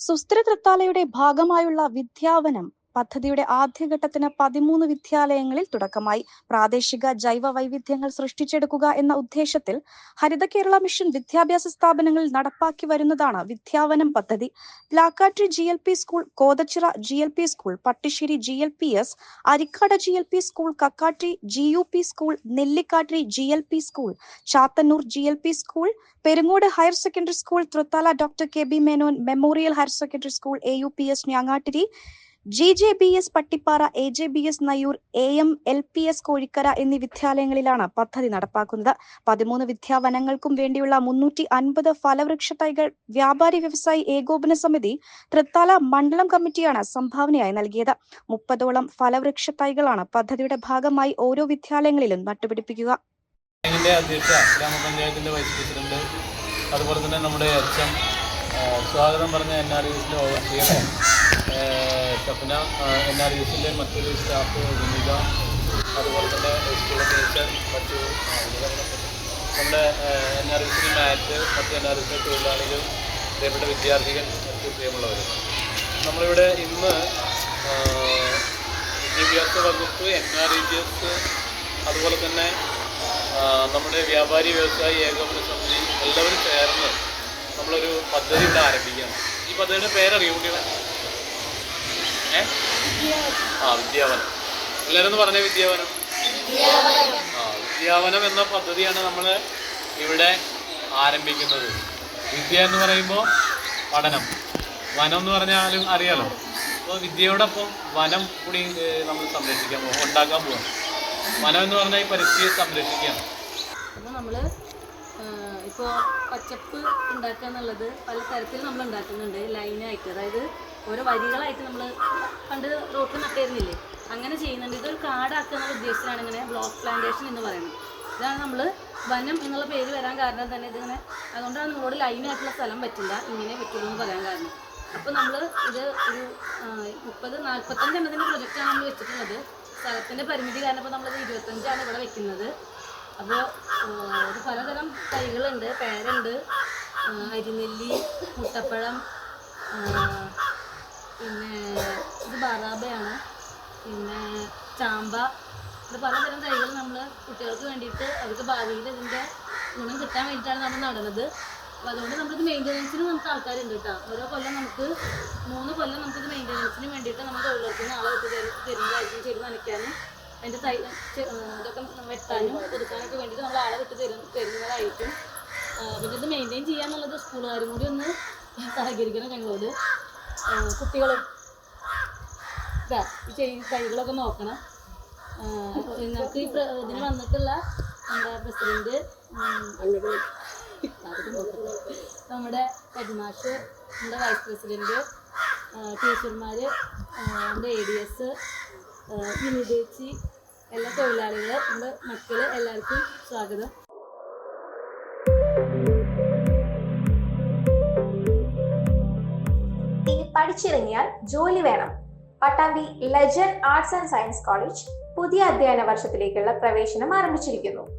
സുസ്ഥിര തൃത്താലയുടെ ഭാഗമായുള്ള വിദ്യാവനം പദ്ധതിയുടെ ആദ്യഘട്ടത്തിന് പതിമൂന്ന് വിദ്യാലയങ്ങളിൽ തുടക്കമായി. പ്രാദേശിക ജൈവ വൈവിധ്യങ്ങൾ സൃഷ്ടിച്ചെടുക്കുക എന്ന ഉദ്ദേശത്തിൽ ഹരിത കേരള മിഷൻ വിദ്യാഭ്യാസ സ്ഥാപനങ്ങളിൽ നടപ്പാക്കി വരുന്നതാണ് വിദ്യാവനം പദ്ധതി. Lakkatri G L P school Kothachira G L P school Pattissery G L P S Arikkad G L P school Kakkatti G U P school Nellikkatti G L P school Chathannur G L P school Perungode higher secondary school Thrithala doctor K B Menon memorial higher secondary school A U P S Njangattiri G J B S Pattippara A J B S Nayur A M L P S Kozhikkara എന്നീ വിദ്യാലയങ്ങളിലാണ് പദ്ധതി നടപ്പാക്കുന്നത്. പതിമൂന്ന് വിദ്യാവനങ്ങൾക്കും വേണ്ടിയുള്ള മുന്നൂറ്റി അൻപത് ഫലവൃക്ഷ തൈകൾ വ്യാപാരി വ്യവസായി ഏകോപന സമിതി തൃത്താല മണ്ഡലം കമ്മിറ്റിയാണ് സംഭാവനയായി നൽകിയത്. മുപ്പതോളം ഫലവൃക്ഷ തൈകളാണ് പദ്ധതിയുടെ ഭാഗമായി ഓരോ വിദ്യാലയങ്ങളിലും നട്ടുപിടിപ്പിക്കുക. അതുപോലെ തന്നെ നമ്മുടെ സ്വാഗതം പറഞ്ഞ N R Shafana N R യുസിന്റെ മറ്റൊരു സ്റ്റാഫ് വിനിത. അതുപോലെ തന്നെ സ്കൂളിലെ ടീച്ചർ മറ്റു നമ്മുടെ എൻ ആർ യുസിന്റെ മാറ്റ് മറ്റ് എൻ ആർ യുസിന്റെ തൊഴിലാളികൾ പ്രിയപ്പെട്ട വിദ്യാർത്ഥികൾ മറ്റു പ്രിയമുള്ളവർ നമ്മളിവിടെ ഇന്ന് വിദ്യാഭ്യാസ വകുപ്പ് N R E G S അതുപോലെ തന്നെ നമ്മുടെ വ്യാപാരി വ്യവസായി ഏകോപന സമിതി എല്ലാവരും ചേർന്ന് നമ്മളൊരു പദ്ധതി ഇവിടെ ആരംഭിക്കുകയാണ്. ഈ പദ്ധതിയുടെ പേരറിയോ ഏ? ആ വിദ്യാവനം. എല്ലാവരും ഒന്ന് പറഞ്ഞ വിദ്യാവനം. ആ വിദ്യാവനം എന്ന പദ്ധതിയാണ് നമ്മൾ ഇവിടെ ആരംഭിക്കുന്നത്. വിദ്യ എന്ന് പറയുമ്പോൾ പഠനം. വനം എന്ന് പറഞ്ഞാലും അറിയാലോ? അപ്പോൾ വിദ്യയോടൊപ്പം വനം കൂടി നമ്മൾ സംരക്ഷിക്കാൻ പോകും ഉണ്ടാക്കാൻ പോകും വനം എന്ന് പറഞ്ഞാൽ ഈ പരിസ്ഥിതിയെ അപ്പോൾ നമ്മൾ ഇപ്പോൾ പച്ചപ്പ് ഉണ്ടാക്കുക എന്നുള്ളത് പല തരത്തിൽ നമ്മൾ ഉണ്ടാക്കുന്നുണ്ട്. ലൈനായിട്ട്. അതായത് ഓരോ വരികളായിട്ട് നമ്മൾ പണ്ട് റോട്ടിൽ നട്ടായിരുന്നില്ലേ അങ്ങനെ ചെയ്യുന്നുണ്ട്. ഇതൊരു കാടാക്കുക എന്നുള്ള ഉദ്ദേശത്തിലാണ് ഇങ്ങനെ ബ്ലോക്ക് പ്ലാന്റേഷൻ എന്ന് പറയുന്നത്. ഇതാണ് നമ്മൾ വനം എന്നുള്ള പേര് വരാൻ കാരണം തന്നെ ഇതിങ്ങനെ അതുകൊണ്ടാണ് നമ്മളോട് ലൈനായിട്ടുള്ള സ്ഥലം പറ്റില്ല. ഇങ്ങനെ പറ്റുള്ളൂ എന്ന് പറയാൻ കാരണം. അപ്പോൾ നമ്മൾ ഇത് ഒരു മുപ്പത് നാൽപ്പത്തഞ്ച് എണ്ണത്തിന്റെ പ്രൊജക്റ്റാണ് നമ്മൾ വെച്ചിട്ടുള്ളത്. സ്ഥലത്തിന്റെ പരിമിതി കാരണം ഇപ്പോൾ നമ്മളത് ഇരുപത്തഞ്ചാണ് ഇവിടെ വെക്കുന്നത്. അപ്പോൾ അത് പലതരം തൈകളുണ്ട് പേരുണ്ട്. അരിനെല്ലി മുട്ടപ്പഴം ആ, പിന്നെ ഇത് ബറാബയാണ് പിന്നെ ചാമ്പ ഇത് പലതരം തൈകൾ നമ്മൾ കുട്ടികൾക്ക് വേണ്ടിയിട്ട് അവർക്ക് ഭാവിയിൽ ഇതിന്റെ ഗുണം കിട്ടാൻ വേണ്ടിയിട്ടാണ് നമ്മൾ നടുന്നത്. അപ്പോൾ അതുകൊണ്ട് നമ്മളിത് മെയിന്റനൻസിന് നമുക്ക് ആൾക്കാരുണ്ട് കേട്ടോ. ഓരോ കൊല്ലം നമുക്ക് മൂന്ന് കൊല്ലം നമുക്കിത് മെയിന്റനൻസിന് വേണ്ടിയിട്ട് നമ്മൾ തൊഴിലുറപ്പിന് ആളെ വിട്ട് തരും തരുന്നതായിരിക്കും ചെടി നനയ്ക്കാനും. അതിന്റെ തൈ ഇതൊക്കെ വെട്ടാനും കൊടുക്കാനൊക്കെ വേണ്ടിയിട്ട് നമ്മൾ ആളെ വിട്ട് തരും തരുന്നതായിരിക്കും. പിന്നെ ഇത് മെയിന്റെയിൻ ചെയ്യാന്നുള്ളത് സ്കൂളുകാരും കൂടി ഒന്ന് സഹകരിക്കണം ഞങ്ങളോട്. കുട്ടികളും ഇതാ തൈകളൊക്കെ നോക്കണം. നിങ്ങൾക്ക് ഈ ഇതിന് വന്നിട്ടുള്ള എന്താ പ്രസിഡന്റ് നമ്മുടെ പതിമാഷ് നമ്മുടെ വൈസ് പ്രസിഡന്റ് ടീച്ചർമാർ നമ്മുടെ എ ഡി എസ് യുനിതേച്ചി എല്ലാ തൊഴിലാളികൾ നമ്മുടെ മക്കൾ എല്ലാവർക്കും സ്വാഗതം. പഠിച്ചിറങ്ങിയാൽ ജോലി വേണം. Pattambi legend arts and science college പുതിയ അധ്യയന വർഷത്തിലേക്കുള്ള പ്രവേശനം ആരംഭിച്ചിരിക്കുന്നു.